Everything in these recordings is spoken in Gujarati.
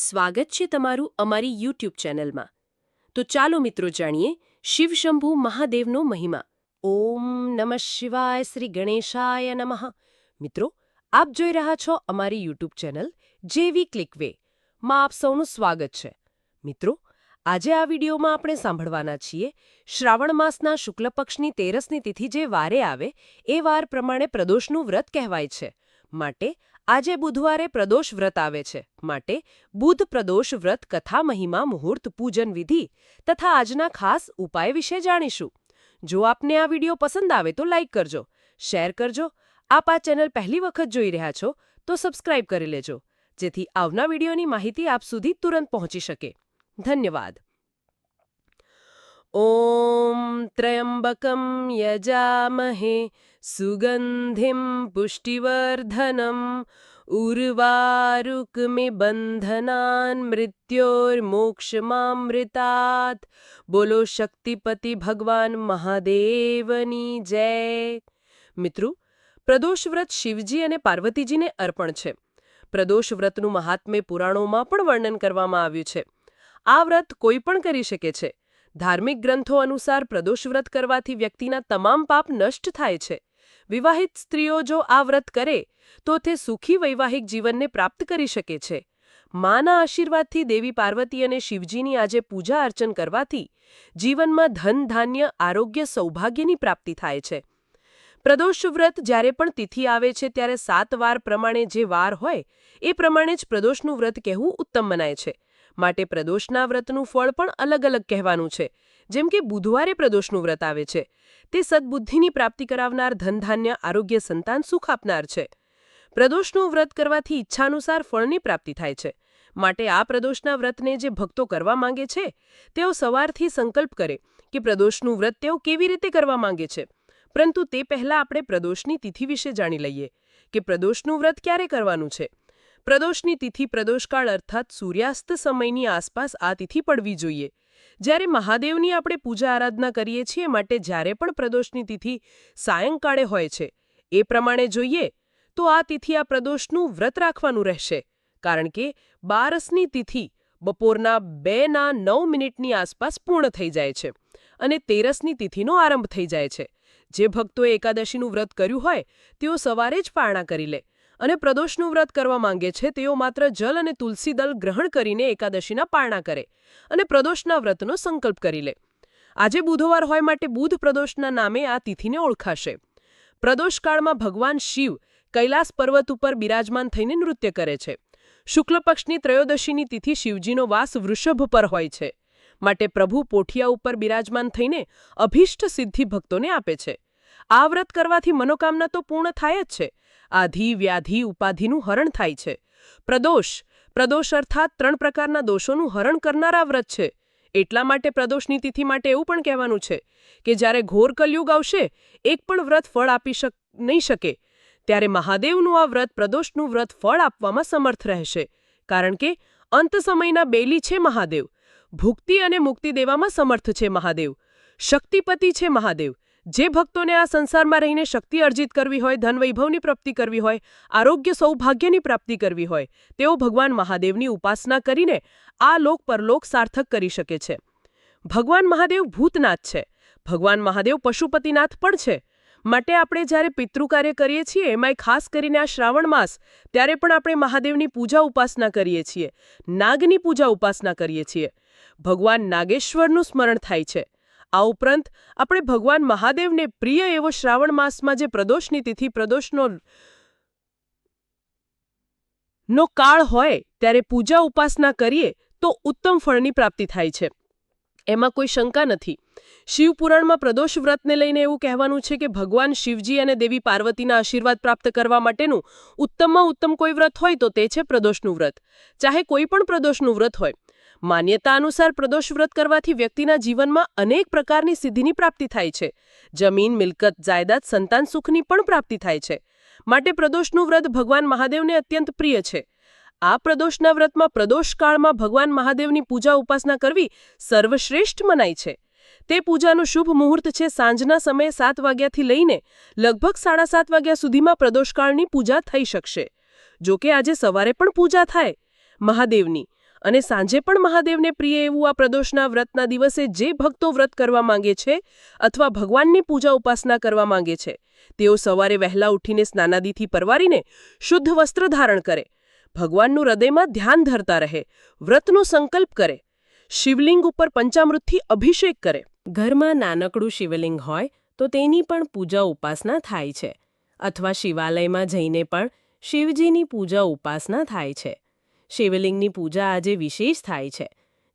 સ્વાગત છે તમારું અમારી યુટ્યુબ ચેનલમાં. તો ચાલો મિત્રો જાણીએ શિવશંભુ મહાદેવનો મહિમા. ઓમ નમઃ શિવાય શ્રી ગણેશાય નમઃ. મિત્રો, આપ જોઈ રહ્યા છો અમારી યુટ્યુબ ચેનલ જેવી ક્લિકવે માં આપ સૌનું સ્વાગત છે. મિત્રો, આજે આ વિડીયોમાં આપણે સાંભળવાના છીએ, શ્રાવણ માસના શુક્લ પક્ષની તેરસની તિથિ જે વારે આવે, એ વાર પ્રમાણે પ્રદોષનું વ્રત કહેવાય છે. માટે આજે બુધવારે પ્રદોષ વ્રત આવે છે. માટે બુધ પ્રદોષ વ્રત કથા મહિમા મુહૂર્ત પૂજન વિધિ તથા આજના ખાસ ઉપાય વિશે જાણીશું. જો આપને આ વીડિયો પસંદ આવે તો લાઇક કરજો, શેર કરજો. આપ આ ચેનલ પહેલી વખત જોઈ રહ્યા છો તો સબસ્ક્રાઇબ કરી લેજો, જેથી આવના વિડીયોની માહિતી આપ સુધી તુરંત પહોંચી શકે. ધન્યવાદ. ઓમ ત્રયંબકમ યજામહે સુગંધિમ પુષ્ટિવર્ધનમ ઉર્વારુકમિ मृत्योर्मोक्षमामृतात्। બોલો શક્તિપતિ ભગવાન મહાદેવની જય મિત્રો પ્રદોષ વ્રત શિવજી અને પાર્વતીજીને અર્પણ છે. પ્રદોષ વ્રતનું મહાત્મ્ય પુરાણોમાં પણ વર્ણન કરવામાં આવ્યું છે. આ વ્રત કોઈ પણ કરી શકે છે. ધાર્મિક ગ્રંથો અનુસાર પ્રદોષ વ્રત કરવાથી વ્યક્તિના તમામ પાપ નષ્ટ થાય છે. વિવાહિત સ્ત્રીઓ જો આ વ્રત કરે, તો તે સુખી વૈવાહિક જીવનને પ્રાપ્ત કરી શકે છે. માના આશીર્વાદથી દેવી પાર્વતી અને શિવજીની આજે પૂજા અર્ચન કરવાથી જીવનમાં ધન, ધાન્ય, આરોગ્ય, સૌભાગ્યની પ્રાપ્તિ થાય છે. પ્રદોષ વ્રત જ્યારે પણ તિથિ આવે છે ત્યારે સાત વાર પ્રમાણે જે વાર હોય, એ પ્રમાણે જ પ્રદોષનું વ્રત કહેવું ઉત્તમ મનાય છે. માટે પ્રદોષના વ્રતનું ફળ પણ અલગ અલગ કહેવાનું છે. જેમ કે બુધવારે પ્રદોષનું વ્રત આવે છે. તે સદબુદ્ધિની પ્રાપ્તિ કરાવનાર ધનધાન્ય, આરોગ્ય સંતાન સુખ આપનાર છે. પ્રદોષનું વ્રત કરવાથી ઈચ્છાનુસાર ફળની પ્રાપ્તિ થાય છે. માટે આ પ્રદોષના વ્રતને જે ભક્તો કરવા માંગે છે, તેઓ સવારથી સંકલ્પ કરે કે પ્રદોષનું વ્રત તેઓ કેવી રીતે કરવા માંગે છે. પરંતુ તે પહેલા આપણે પ્રદોષની તિથિ વિશે જાણી લઈએ કે પ્રદોષનું વ્રત ક્યારે કરવાનું છે. પ્રદોષની તિથિ પ્રદોષકાળ અર્થાત સૂર્યાસ્ત સમયની આસપાસ આ તિથિ પડવી જોઈએ. જ્યારે મહાદેવની આપણે પૂજા આરાધના કરીએ છીએ, માટે જ્યારે પણ પ્રદોષની તિથિ સાયંકાળે હોય છે, એ પ્રમાણે જોઈએ, તો આ તિથિ આ પ્રદોષનું વ્રત રાખવાનું રહેશે. કારણ કે બારસની તિથિ બપોરના બેના નવ મિનિટની આસપાસ પૂર્ણ થઈ જાય છે અને તેરસની તિથિનો આરંભ થઈ જાય છે. જે ભક્તોએ એકાદશીનું વ્રત કર્યું હોય, તેઓ સવારે જ પારણા કરી લે. અને પ્રદોષનું વ્રત કરવા માંગે છે, તેઓ માત્ર જલ અને તુલસી દલ ગ્રહણ કરીને એકાદશીના પારણા કરે અને પ્રદોષના વ્રતનો સંકલ્પ કરી લે. આજે બુધવાર હોય માટે બુધ પ્રદોષના નામે આ તિથિને ઓળખાશે. પ્રદોષકાળમાં ભગવાન શિવ કૈલાસ પર્વત ઉપર બિરાજમાન થઈને નૃત્ય કરે છે. શુક્લ પક્ષની ત્રયોદશીની તિથિ શિવજીનો વાસ વૃષભ પર હોય છે. માટે પ્રભુ પોઠિયા ઉપર બિરાજમાન થઈને અભિષ્ટ સિદ્ધિ ભક્તોને આપે છે. આ વ્રત કરવાથી મનોકામના તો પૂર્ણ થાય જ છે આધિ વ્યાધિ ઉપાધિનું હરણ થાય છે. પ્રદોષ. પ્રદોષ અર્થાત ત્રણ પ્રકારના દોષોનું હરણ કરનારા વ્રત છે. એટલા માટે પ્રદોષની તિથિ માટે એવું પણ કહેવાનું છે કે જ્યારે ઘોર કલયુગ આવશે, એક પણ વ્રત ફળ આપી શક, નહીં શકે. ત્યારે મહાદેવનું આ વ્રત પ્રદોષનું વ્રત ફળ આપવામાં સમર્થ રહેશે. કારણ કે અંત સમયના બેલી છે મહાદેવ. ભુક્તિ અને મુક્તિ દેવામાં સમર્થ છે મહાદેવ. શક્તિપતિ છે મહાદેવ. જે ભક્તોને આ સંસારમાં રહીને શક્તિ અર્જિત કરવી હોય, ધનવૈભવની પ્રાપ્તિ કરવી હોય, આરોગ્ય સૌભાગ્યની પ્રાપ્તિ કરવી હોય, તેઓ ભગવાન મહાદેવની ઉપાસના કરીને આ લોક પરલોક સાર્થક કરી શકે છે. ભગવાન મહાદેવ ભૂતનાથ છે. ભગવાન મહાદેવ પશુપતિનાથ પણ છે. માટે આપણે જ્યારે પિતૃકાર્ય કરીએ છીએ, એમાંય ખાસ કરીને આ શ્રાવણ માસ, ત્યારે પણ આપણે મહાદેવની પૂજા ઉપાસના કરીએ છીએ. નાગની પૂજા ઉપાસના કરીએ છીએ. ભગવાન નાગેશ્વરનું સ્મરણ થાય છે. આ ઉપરાંત, આપણે ભગવાન મહાદેવને પ્રિય એવો શ્રાવણ માસમાં જે પ્રદોષની તિથિ, પ્રદોષનો નો કાળ હોય ત્યારે પૂજા ઉપાસના કરીએ તો ઉત્તમ ફળની પ્રાપ્તિ થાય છે. એમાં કોઈ શંકા નથી. શિવપુરાણમાં પ્રદોષ વ્રતને લઈને એવું કહેવાનું છે કે ભગવાન શિવજી અને દેવી પાર્વતીના આશીર્વાદ પ્રાપ્ત કરવા માટેનું ઉત્તમમાં ઉત્તમ કોઈ વ્રત હોય તો તે છે પ્રદોષનું વ્રત. ચાહે કોઈ પણ પ્રદોષનું વ્રત હોય માન્યતા અનુસાર પ્રદોષ વ્રત કરવાથી વ્યક્તિના જીવનમાં અનેક પ્રકારની સિદ્ધિની પ્રાપ્તિ થાય છે. જમીન, મિલકત, જાયદાદ, સંતાન સુખની પણ પ્રાપ્તિ થાય છે. માટે પ્રદોષનું વ્રત ભગવાન મહાદેવને અત્યંત પ્રિય છે. આ પ્રદોષના વ્રતમાં પ્રદોષકાળમાં ભગવાન મહાદેવની પૂજા ઉપાસના કરવી સર્વશ્રેષ્ઠ મનાય છે. તે પૂજાનું શુભ મુહૂર્ત છે સાંજના સમયે સાત વાગ્યાથી લઈને લગભગ સાડા સાત વાગ્યા સુધીમાં પ્રદોષકાળની પૂજા થઈ શકશે. જોકે આજે સવારે પણ પૂજા થાય મહાદેવની. અને સાંજે પણ મહાદેવને પ્રિય એવું આ પ્રદોષના વ્રતના દિવસે જે ભક્તો વ્રત કરવા માંગે છે અથવા ભગવાનની પૂજા ઉપાસના કરવા માંગે છે, તેઓ સવારે વહેલા ઉઠીને સ્નાનાદિથી પરવારીને શુદ્ધ વસ્ત્ર ધારણ કરે, ભગવાનનું હૃદયમાં ધ્યાન ધરતા રહે, વ્રતનો સંકલ્પ કરે, શિવલિંગ ઉપર પંચામૃતથી અભિષેક કરે. ઘરમાં નાનકડું શિવલિંગ હોય તો તેની પણ પૂજા ઉપાસના થાય છે, અથવા શિવાલયમાં જઈને પણ શિવજીની પૂજા ઉપાસના થાય છે. શિવલિંગની પૂજા આજે વિશેષ થાય છે.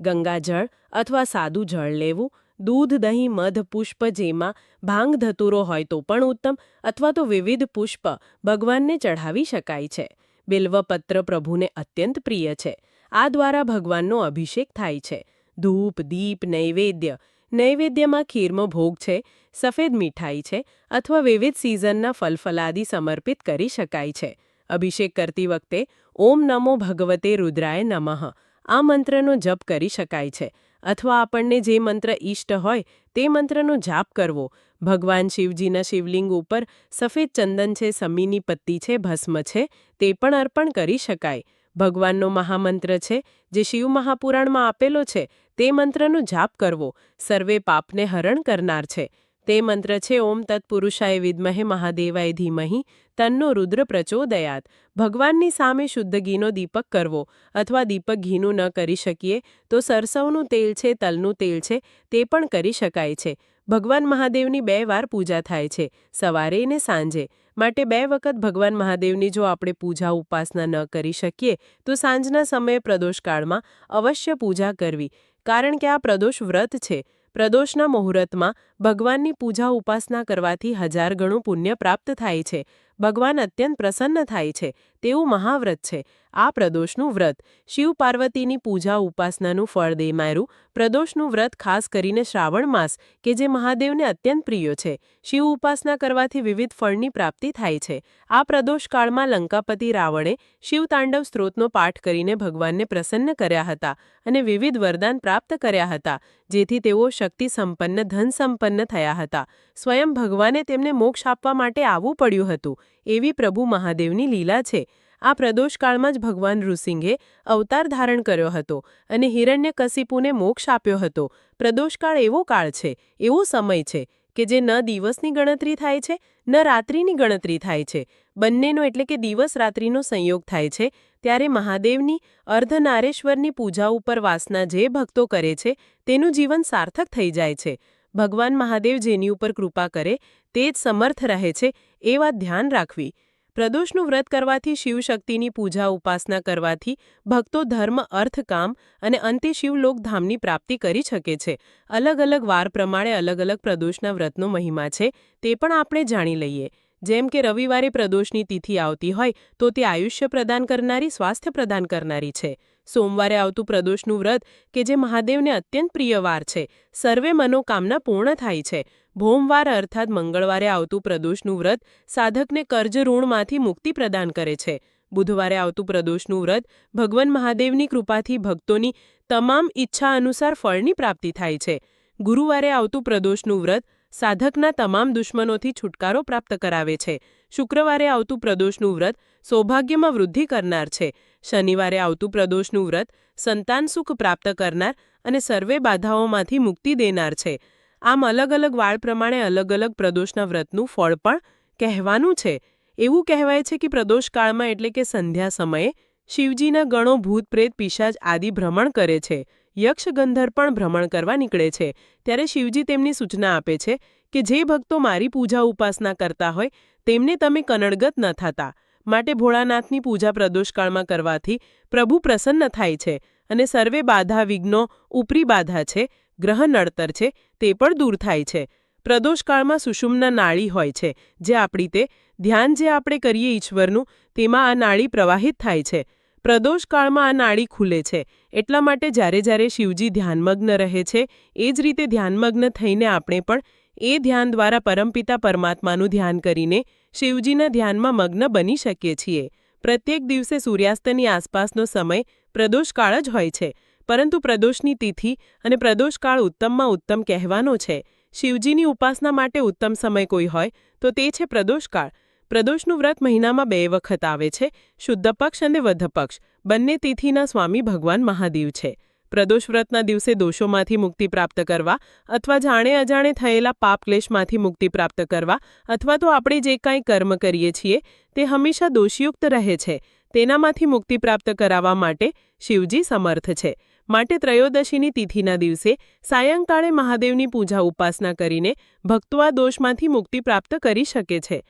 ગંગાજળ અથવા સાદું જળ લેવું, દૂધ, દહીં, મધ, પુષ્પ જેમાં ભાંગ ધતુરો હોય તો પણ ઉત્તમ અથવા તો વિવિધ પુષ્પ ભગવાનને ચઢાવી શકાય છે. બિલ્વપત્ર પ્રભુને અત્યંત પ્રિય છે. આ દ્વારા ભગવાનનો અભિષેક થાય છે. ધૂપ, દીપ, નૈવેદ્ય. નૈવેદ્યમાં ખીરનો ભોગ છે, સફેદ મીઠાઈ છે અથવા વિવિધ સિઝનના ફલફલાદી સમર્પિત કરી શકાય છે. અભિષેક કરતી વખતે ઓમ નમો ભગવતે રુદ્રાય નમઃ. આ મંત્રનો જપ કરી શકાય છે. અથવા આપણને જે મંત્ર ઈષ્ટ હોય તે મંત્રનો જાપ કરવો. ભગવાન શિવજીના શિવલિંગ ઉપર સફેદ ચંદન છે, સમીની પત્તી છે, ભસ્મ છે, તે પણ અર્પણ કરી શકાય. ભગવાનનો મહામંત્ર છે, જે શિવ મહાપુરાણમાં આપેલો છે, તે મંત્રનો જાપ કરવો. સર્વે પાપને હરણ કરનાર છે. તે મંત્ર છે, ઓમ તત્પુરુષાય વિદ્મહે મહાદેવાય ધીમહી, તન્નો રુદ્ર પ્રચોદયાત. ભગવાનની સામે શુદ્ધ ઘીનો દીપક કરવો અથવા દીપક ઘીનું ન કરી શકીએ તો સરસવનું તેલ છે, તલનું તેલ છે, તે પણ કરી શકાય છે. ભગવાન મહાદેવની બે વાર પૂજા થાય છે, સવારે ને સાંજે. માટે બે વખત ભગવાન મહાદેવની જો આપણે પૂજા ઉપાસના ન કરી શકીએ, તો સાંજના સમયે પ્રદોષકાળમાં અવશ્ય પૂજા કરવી. કારણ કે આ પ્રદોષ વ્રત છે. પ્રદોષના મુહૂર્તમાં ભગવાનની પૂજા ઉપાસના કરવાથી હજાર ગણું પુણ્ય પ્રાપ્ત થાય છે. ભગવાન અત્યંત પ્રસન્ન થાય છે, તેવું મહાવ્રત છે. આ પ્રદોષનું વ્રત. શિવ પાર્વતીની પૂજા ઉપાસનાનું ફળ દેમાયરું. પ્રદોષનું વ્રત ખાસ કરીને શ્રાવણ માસ, કે જે મહાદેવને અત્યંત પ્રિય છે. શિવ ઉપાસના કરવાથી વિવિધ ફળની પ્રાપ્તિ થાય છે. આ પ્રદોષ કાળમાં લંકાપતિ રાવણે શિવ તાંડવ સ્ત્રોતનો પાઠ કરીને ભગવાનને પ્રસન્ન કર્યા હતા અને વિવિધ વરદાન પ્રાપ્ત કર્યા હતા, જેથી તેઓ શક્તિ સંપન્ન ધન સંપન્ન થયા હતા. સ્વયં ભગવાને તેમને મોક્ષ આપવા માટે આવવું પડ્યું હતું. એવી પ્રભુ મહાદેવની લીલા છે. આ પ્રદોષકાળમાં જ ભગવાન ઋષિંઘે અવતાર ધારણ કર્યો હતો અને હિરણ્યકશિપુને મોક્ષ આપ્યો હતો. પ્રદોષકાળ એવો કાળ છે, એવો સમય છે, કે જે ન દિવસની ગણતરી થાય છે, ન રાત્રિની ગણતરી થાય છે. બંનેનો એટલે કે દિવસ રાત્રિનો સંયોગ થાય છે, ત્યારે મહાદેવની અર્ધનારેશ્વરની પૂજા ઉપર વાસના જે ભક્તો કરે છે, તેનું જીવન સાર્થક થઈ જાય છે. ભગવાન મહાદેવ જેની ઉપર કૃપા કરે તે જ સમર્થ રહે છે એ વાત ધ્યાન રાખવી. પ્રદોષનું વ્રત કરવાથી શિવશક્તિની પૂજા ઉપાસના કરવાથી ભક્તો ધર્મ, અર્થ, કામ અને અંતે શિવલોકધામની પ્રાપ્તિ કરી શકે છે. અલગ અલગ વાર પ્રમાણે અલગ અલગ પ્રદોષના વ્રતનો મહિમા છે તે પણ આપણે જાણી લઈએ. જેમ કે રવિવારે પ્રદોષની તિથિ આવતી હોય તો તે આયુષ્ય પ્રદાન કરનારી, સ્વાસ્થ્ય પ્રદાન કરનારી છે. સોમવારે આવતું પ્રદોષનું વ્રત કે જે મહાદેવને અત્યંત પ્રિય વાર છે. સર્વે મનોકામના પૂર્ણ થાય છે. ભોમવાર અર્થાત મંગળવારે આવતું પ્રદોષનું વ્રત સાધકને કર્જ ઋણમાંથી મુક્તિ પ્રદાન કરે છે. બુધવારે આવતું પ્રદોષનું વ્રત ભગવાન મહાદેવની કૃપાથી ભક્તોની તમામ ઈચ્છા અનુસાર ફળની પ્રાપ્તિ થાય છે. ગુરુવારે આવતું પ્રદોષનું વ્રત સાધકના તમામ દુશ્મનોથી છુટકારો પ્રાપ્ત કરાવે છે. શુક્રવારે આવતું પ્રદોષનું વ્રત સૌભાગ્યમાં વૃદ્ધિ કરનાર છે. શનિવારે આવતું પ્રદોષનું વ્રત સંતાન સુખ પ્રાપ્ત કરનાર અને સર્વે બાધાઓમાંથી મુક્તિ દેનાર છે. આમ અલગ અલગ વાળ પ્રમાણે અલગ અલગ પ્રદોષના વ્રતનું ફળ પણ કહેવાનું છે. એવું કહેવાય છે કે પ્રદોષકાળમાં એટલે કે સંધ્યા સમયે શિવજીના ગણો ભૂતપ્રેત પિશાચ આદિ ભ્રમણ કરે છે. યક્ષ ગંધર પણ ભ્રમણ કરવા નીકળે છે. ત્યારે શિવજી તેમની સૂચના આપે છે કે જે ભક્તો મારી પૂજા ઉપાસના કરતા હોય તેમને તમે કનડગત ન થતા. માટે ભોળાનાથની પૂજા પ્રદોષકાળમાં કરવાથી પ્રભુ પ્રસન્ન થાય છે અને સર્વે બાધા વિઘ્નો ઉપરી બાધા છે, ગ્રહ નડતર છે, તે પણ દૂર થાય છે. પ્રદોષકાળમાં સુષુમ્ના નાળી હોય છે, જે આપણી તે ધ્યાન જે આપણે કરીએ ઈશ્વરનું, તેમાં આ નાળી પ્રવાહિત થાય છે. પ્રદોષકાળમાં આ નાળી ખુલે છે, એટલા માટે જ્યારે જ્યારે શિવજી ધ્યાનમગ્ન રહે છે, એ જ રીતે ધ્યાનમગ્ન થઈને આપણે પણ એ ધ્યાન દ્વારા પરમપિતા પરમાત્માનું ધ્યાન કરીને શિવજીના ધ્યાનમાં મગ્ન બની શકીએ છીએ. પ્રત્યેક દિવસે સૂર્યાસ્તની આસપાસનો સમય પ્રદોષકાળ જ હોય છે. પરંતુ પ્રદોષની તિથિ અને પ્રદોષકાળ ઉત્તમમાં ઉત્તમ કહેવાનો છે. શિવજીની ઉપાસના માટે ઉત્તમ સમય કોઈ હોય, તો તે છે પ્રદોષકાળ. પ્રદોષનું વ્રત મહિનામાં બે વખત આવે છે, શુદ્ધ પક્ષ અને વધ પક્ષ. બંને તિથિના સ્વામી ભગવાન મહાદેવ છે. પ્રદોષ વ્રતના દિવસે દોષોમાંથી મુક્તિ પ્રાપ્ત કરવા અથવા જાણે અજાણે થયેલા પાપ ક્લેશમાંથી મુક્તિ પ્રાપ્ત કરવા અથવા તો આપણે જે કાંઈ કર્મ કરીએ છીએ, તે હંમેશા દોષયુક્ત રહે છે. તેનામાંથી મુક્તિ પ્રાપ્ત કરાવવા માટે શિવજી સમર્થ છે. માટે ત્રયોદશીની તિથિના દિવસે સાયંકાળે મહાદેવની પૂજા ઉપાસના કરીને ભક્તો આ દોષમાંથી મુક્તિ પ્રાપ્ત કરી શકે છે.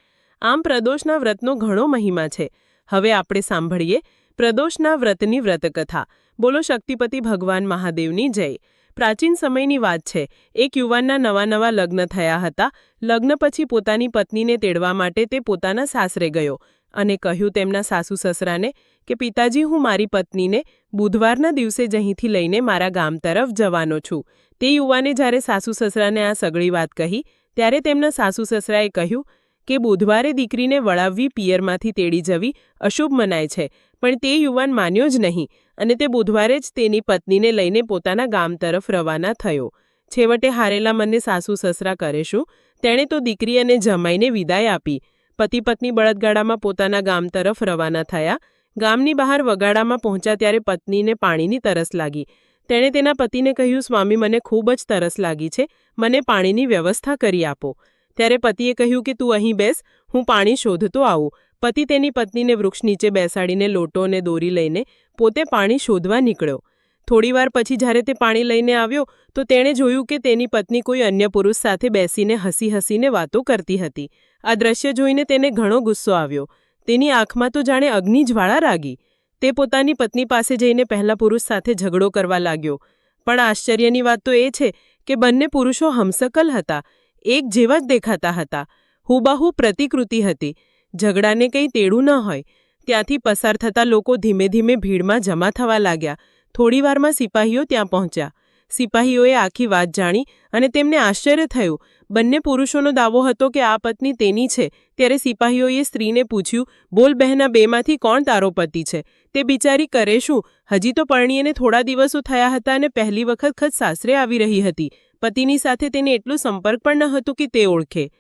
આમ પ્રદોષના વ્રતનો ઘણો મહિમા છે. હવે આપણે સાંભળીએ પ્રદોષના વ્રતની વ્રતકથા. બોલો શક્તિપતિ ભગવાન મહાદેવની જય. પ્રાચીન સમયની વાત છે, એક યુવાનના નવા નવા લગ્ન થયા હતા. લગ્ન પછી પોતાની પત્નીને તેડવા માટે તે પોતાના સાસરે ગયો અને કહ્યું તેમના સાસુ સસરાને કે, પિતાજી, હું મારી પત્નીને બુધવારના દિવસે જ અહીંથી લઈને મારા ગામ તરફ જવાનો છું. તે યુવાને જ્યારે સાસુ સસરાને આ સગળી વાત કહી, ત્યારે તેમના સાસુ સસરાએ કહ્યું કે, બુધવારે દીકરીને વળાવવી પિયરમાંથી તેડી જવી અશુભ મનાય છે. પણ તે યુવાન માન્યો જ નહીં અને તે બુધવારે જ તેની પત્નીને લઈને પોતાના ગામ તરફ રવાના થયો. છેવટે હારેલા મને સાસુ સસરા કરે શું? તેણે તો દીકરી અને જમાઈને વિદાય આપી. પતિ પત્ની બળદગાડામાં પોતાના ગામ તરફ રવાના થયા. ગામની બહાર વગાડામાં પહોંચ્યા ત્યારે પત્નીને પાણીની તરસ લાગી. તેણે તેના પતિને કહ્યું, સ્વામી, મને ખૂબ જ તરસ લાગી છે. મને પાણીની વ્યવસ્થા કરી આપો. ત્યારે પતિએ કહ્યું કે, તું અહીં બેસ, હું પાણી શોધતો આવું. પતિ તેની પત્નીને વૃક્ષ નીચે બેસાડીને લોટો અને દોરી લઈને પોતે પાણી શોધવા નીકળ્યો. થોડીવાર પછી જ્યારે તે પાણી લઈને આવ્યો, તો તેણે જોયું કે તેની પત્ની કોઈ અન્ય પુરુષ સાથે બેસીને હસી હસીને વાતો કરતી હતી. આ દ્રશ્ય જોઈને તેને ઘણો ગુસ્સો આવ્યો. તેની આંખમાં તો જાણે અગ્નિ જ્વાળા રાગી. તે પોતાની પત્ની પાસે જઈને પહેલા પુરુષ સાથે ઝઘડો કરવા લાગ્યો. પણ આશ્ચર્યની વાત તો એ છે કે બંને પુરુષો હમસકલ હતા, એક જેવા જ દેખાતા હતા. હુબાહુ પ્રતિકૃતિ હતી. ઝઘડાને કંઈ તેડું ન હોય. ત્યાંથી પસાર થતા લોકો ધીમે ધીમે ભીડમાં જમા થવા લાગ્યા. થોડીવારમાં સિપાહીઓ ત્યાં પહોંચ્યા. સિપાહીઓએ આખી વાત જાણી અને તેમને આશ્ચર્ય થયું. બંને પુરુષોનો દાવો હતો કે આ પત્ની તેની છે. ત્યારે સિપાહીઓએ સ્ત્રીને પૂછ્યું, બોલ બહેના, બેમાંથી કોણ તારો પતિ છે? તે બિચારી કરે શું? હજી તો પરણીએને થોડા દિવસો થયા હતા અને પહેલી વખત ખત સાસરે આવી રહી હતી. પતિની સાથે તેને એટલો સંપર્ક પણ ન હતો કે તે ઓળખે.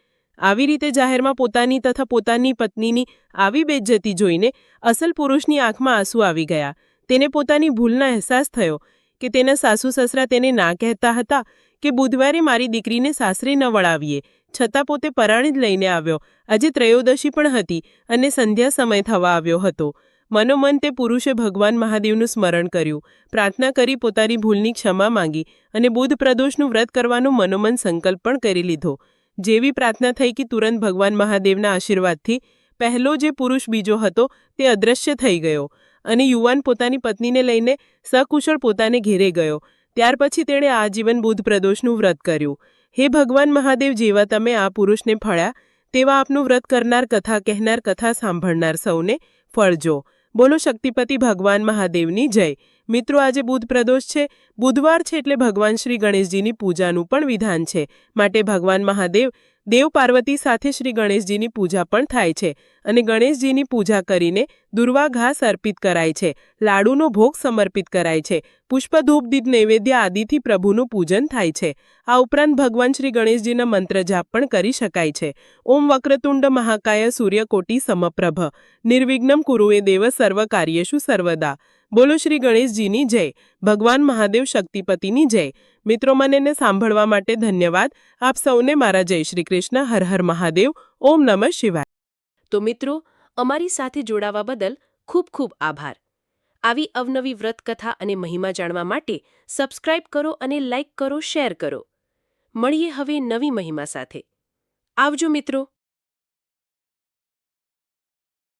આવી રીતે જાહેરમાં પોતાની તથા પોતાની પત્નીની આવી બેજ્જતી જોઈને અસલ પુરુષની આંખમાં આંસુ આવી ગયા. તેને પોતાની ભૂલનો અહેસાસ થયો કે તેના સાસુ સસરા તેને ના કહેતા હતા કે બુધવારે મારી દીકરીને સાસરે ન વળાવીએ. છતાં પોતે પરાણી જ લઈને આવ્યો. આજે ત્રયોદશી પણ હતી અને સંધ્યા સમય થવા આવ્યો હતો. મનોમન તે પુરુષે ભગવાન મહાદેવનું સ્મરણ કર્યું. પ્રાર્થના કરી પોતાની ભૂલની ક્ષમા માંગી અને બુધ પ્રદોષનું વ્રત કરવાનો મનોમન સંકલ્પ પણ કરી લીધો. જેવી પ્રાર્થના થઈ કે તુરંત ભગવાન મહાદેવના આશીર્વાદથી પહેલો જે પુરુષ બીજો હતો તે અદૃશ્ય થઈ ગયો અને યુવાન પોતાની પત્નીને લઈને સકુશળ પોતાને ઘેરે ગયો. ત્યાર પછી તેણે આજીવન બુદ્ધ પ્રદોષનું વ્રત કર્યું. હે ભગવાન મહાદેવ, જેવા તમે આ પુરુષને ફળ્યા, તેવા આપનું વ્રત કરનાર કથા કહેનાર કથા સાંભળનાર સૌને ફળજો. બોલો શક્તિપતિ ભગવાન મહાદેવની જય. મિત્રો, આજે બુધ પ્રદોષ છે. બુધવાર છે એટલે ભગવાન શ્રી ગણેશજીની પૂજાનું પણ વિધાન છે. માટે ભગવાન મહાદેવ દેવ પાર્વતી સાથે શ્રી ગણેશજીની પૂજા પણ થાય છે અને ગણેશજીની પૂજા કરીને દુર્વા ઘાસ અર્પિત કરાય છે, લાડુનો ભોગ સમર્પિત કરાય છે, પુષ્પધૂપ, દીપ નૈવેદ્ય આદિથી પ્રભુનું પૂજન થાય છે. આ ઉપરાંત ભગવાન શ્રી ગણેશજીના મંત્ર જાપ પણ કરી શકાય છે. ઓમ વક્રતુંડ મહાકાય સૂર્યકોટી સમપ્રભ. નિર્વિઘ્નમ કુરુએ દેવ સર્વ કાર્યેષુ સર્વદા. બોલો શ્રી ગણેશજીની જય. ભગવાન મહાદેવ શક્તિપતિની જય. મિત્રો, મને એને સાંભળવા માટે ધન્યવાદ. આપ સૌને મારા જય શ્રી કૃષ્ણ, હર હર મહાદેવ, ઓમ નમઃ શિવાય. તો મિત્રો, અમારી સાથે જોડાવા બદલ ખૂબ ખૂબ આભાર. આવી અવનવી વ્રતકથા અને મહિમા જાણવા માટે સબસ્ક્રાઇબ કરો અને લાઇક કરો, શેર કરો. મળીએ હવે નવી મહિમા સાથે. આવજો મિત્રો.